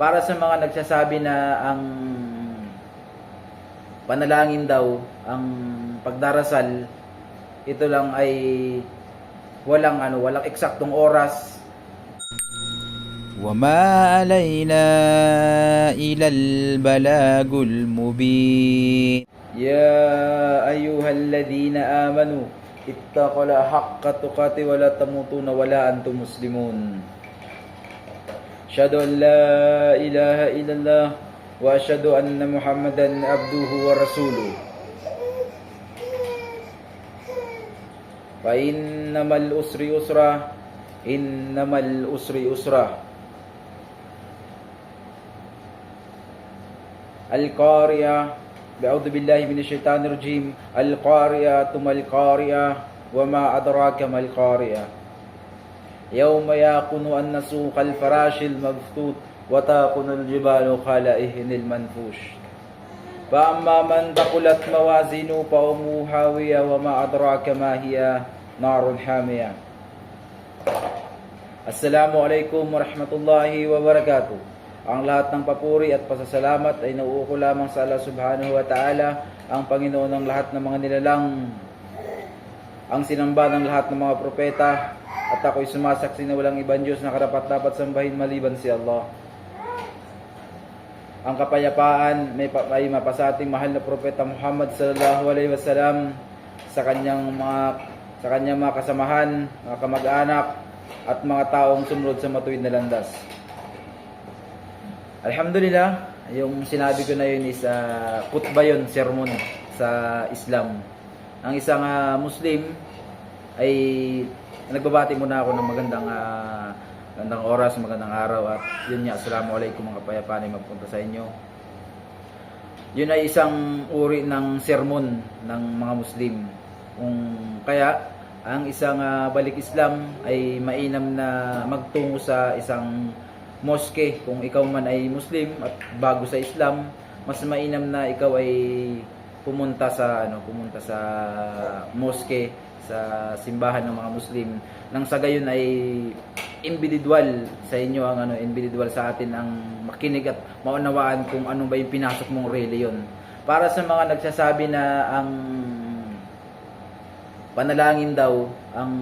Para sa mga nagsasabi na ang panalangin daw, ang pagdarasal, ito lang ay walang ano, walang eksaktong oras. وما علينا إلى البلاغ المبين يا أيها الذين آمنوا اتقوا الله حق تقاته ولا تموتون ولا أنتم مسلمون أشهد أن لا إله إلا الله وأشهد أن محمدا عبده ورسوله. فإنما الأسر يسرا إنما الأسر يسرا. القارئة بأعوذ بالله من الشيطان الرجيم. القارئة ثم القارئة وما أدراك ما القارئة يوم يكون الناس كالفراش المبثوث وتكون الجبال كالعهن المنفوش فأما من ثقلت موازينه فأمه هاوية وما أدراك ما هي نار حامية Assalamu alaikum warahmatullahi wabarakatuh. Ang lahat ng papuri at pasasalamat ay nauuko lamang sa Allah subhanahu wa ta'ala, ang Panginoon ng lahat ng mga nilalang, ang sinamba ng lahat ng mga propeta, at ako'y sumasaksi na walang ibang Diyos na karapat dapat sambahin maliban si Allah. Ang kapayapaan may, pa, ay mapasa ating mahal na propeta Muhammad sallallahu alaihi wasallam sa kanyang mga sa kanyang mga kasamahan, mga kamag-anak at mga taong sumunod sa matuwid na landas. Alhamdulillah, yung sinabi ko na yun is uh, khutbah yun, sermon sa Islam. Ang isang ah, Muslim ay nagbabati muna ako ng magandang magandang oras, magandang araw at yun nga, Assalamualaikum mga kapayapaan ay magpunta sa inyo. Yun ay isang uri ng sermon ng mga Muslim. Kung kaya ang isang ah, balik Islam ay mainam na magtungo sa isang mosque kung ikaw man ay Muslim at bago sa Islam, mas mainam na ikaw ay pumunta sa ano, pumunta sa mosque sa simbahan ng mga Muslim nang sa gayon ay individual sa inyo ang ano individual sa atin ang makinig at maunawaan kung ano ba yung pinasok mong reliyon. Para sa mga nagsasabi na ang panalangin daw, ang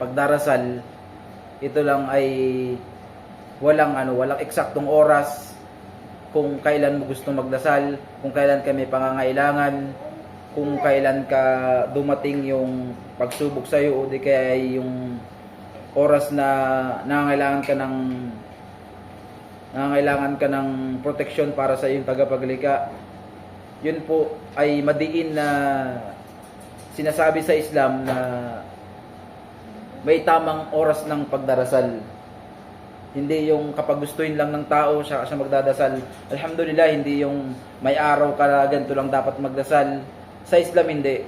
pagdarasal, ito lang ay walang ano, walang eksaktong oras kung kailan mo gusto magdasal, kung kailan ka may pangangailangan, kung kailan ka dumating yung pagsubok sa iyo o di kaya ay yung oras na nangangailangan ka ng nangangailangan ka ng proteksyon para sa iyong tagapaglika. Yun po ay madiin na sinasabi sa Islam na may tamang oras ng pagdarasal. Hindi yung kapag gustuin lang ng tao siya siya magdadasal. Alhamdulillah, hindi yung may araw ka ganito lang dapat magdasal. Sa Islam hindi.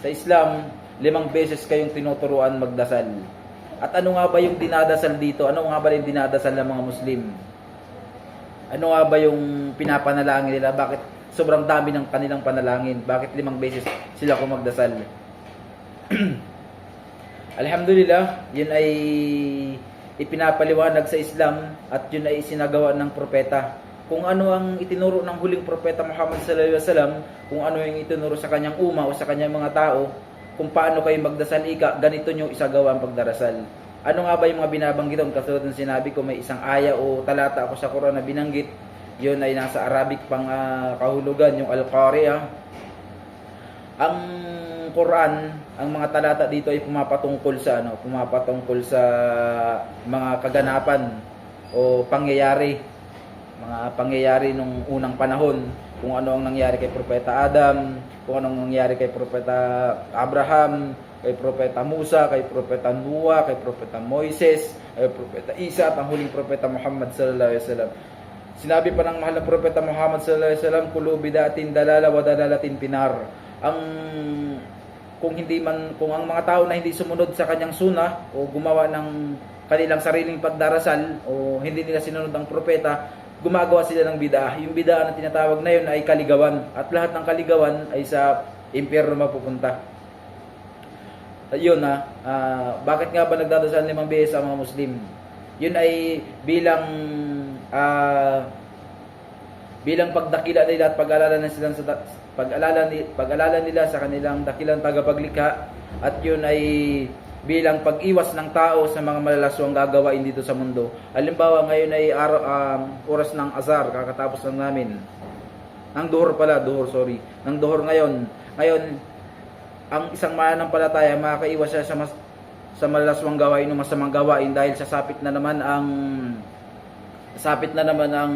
Sa Islam, limang beses kayong tinuturuan magdasal. At ano nga ba yung dinadasal dito? Ano nga ba yung dinadasal ng mga Muslim? Ano nga ba yung pinapanalangin nila? Bakit sobrang dami ng kanilang panalangin? Bakit limang beses sila kung magdasal? Alhamdulillah, yun ay ipinapaliwanag sa Islam at yun ay isinagawa ng propeta. Kung ano ang itinuro ng huling propeta Muhammad sallallahu alaihi wasallam, kung ano yung itinuro sa kanyang uma o sa kanyang mga tao, kung paano kayo magdasal ika, ganito nyo isagawa ang pagdarasal. Ano nga ba yung mga binabanggit doon? Kasulad ng sinabi ko, may isang aya o talata ako sa Quran na binanggit. Yun ay nasa Arabic pang ah, kahulugan, yung Al-Qari'ah. Ang Quran, ang mga talata dito ay pumapatungkol sa ano, pumapatungkol sa mga kaganapan o pangyayari, mga pangyayari nung unang panahon, kung ano ang nangyari kay Propeta Adam, kung anong nangyari kay Propeta Abraham, kay Propeta Musa, kay Propeta Noah, kay Propeta Moises, kay Propeta Isa at ang huling Propeta Muhammad sallallahu alaihi wasallam. Sinabi pa ng mahal na Propeta Muhammad sallallahu alaihi wasallam, "Kulu bidatin dalala wa dalalatin pinar." Ang kung hindi man kung ang mga tao na hindi sumunod sa kanyang suna o gumawa ng kanilang sariling pagdarasal o hindi nila sinunod ang propeta, gumagawa sila ng bid'ah. Yung bid'ah na tinatawag na yun ay kaligawan at lahat ng kaligawan ay sa impyerno mapupunta. Yun na, ah, bakit nga ba nagdadasal limang beses ang mga Muslim? Yun ay bilang ah, bilang pagdakila nila at pag-alala na silang sa pag-alala ni, pag-alala nila sa kanilang dakilang tagapaglikha at yun ay bilang pag-iwas ng tao sa mga malalaswang gagawain dito sa mundo. Halimbawa, ngayon ay araw, um, oras ng azar, kakatapos lang namin. Ng duhor pala, duhor, sorry. Ng duhor ngayon. Ngayon, ang isang mananampalataya, makakaiwas siya sa, mas, sa malalaswang gawain o masamang gawain dahil sasapit na naman ang sapit na naman ang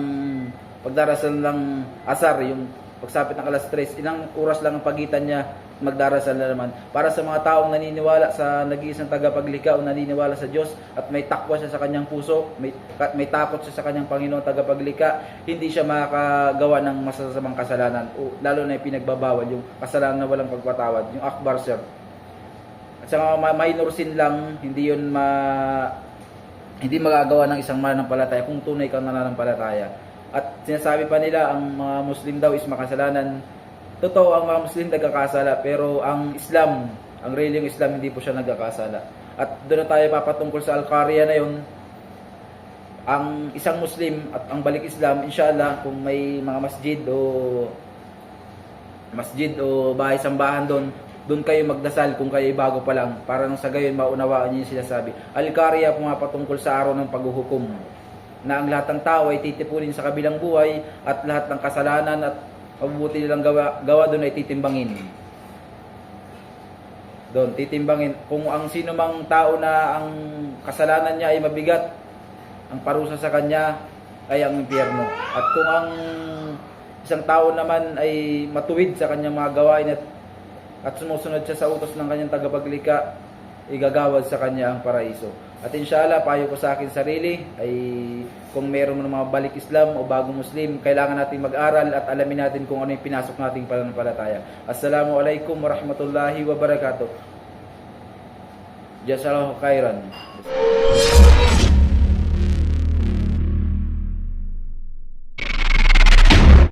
pagdarasal ng asar, yung pagsapit ng alas 3, ilang oras lang ang pagitan niya magdarasal na naman. Para sa mga taong naniniwala sa nag-iisang tagapaglikha o naniniwala sa Diyos at may takwa siya sa kanyang puso, may, may takot siya sa kanyang Panginoon tagapaglikha, hindi siya makakagawa ng masasamang kasalanan o lalo na yung pinagbabawal, yung kasalanan na walang pagpatawad, yung akbar sir. At sa mga ma- minor sin lang, hindi yun ma hindi magagawa ng isang mananampalataya kung tunay kang nananampalataya. At sinasabi pa nila ang mga Muslim daw is makasalanan. Totoo ang mga Muslim nagkakasala pero ang Islam, ang real yung Islam hindi po siya nagkakasala. At doon na tayo papatungkol sa Al-Qariya na yun. Ang isang Muslim at ang balik Islam, inshallah, kung may mga masjid o masjid o bahay sambahan doon, doon kayo magdasal kung kayo ay bago pa lang para nang sa gayon maunawaan niyo yung sinasabi. Al-Qariya pumapatungkol sa araw ng paghuhukom na ang lahat ng tao ay titipunin sa kabilang buhay at lahat ng kasalanan at mabubuti nilang gawa, gawa doon ay titimbangin. Doon, titimbangin. Kung ang sino mang tao na ang kasalanan niya ay mabigat, ang parusa sa kanya ay ang impyerno. At kung ang isang tao naman ay matuwid sa kanyang mga gawain at, at sumusunod siya sa utos ng kanyang tagapaglikha, igagawad sa kanya ang paraiso. At inshallah, payo ko sa akin sarili ay kung meron ng mga balik Islam o bagong Muslim, kailangan natin mag-aral at alamin natin kung ano yung pinasok nating pananampalataya. Assalamualaikum warahmatullahi wabarakatuh. Jazakallahu khairan.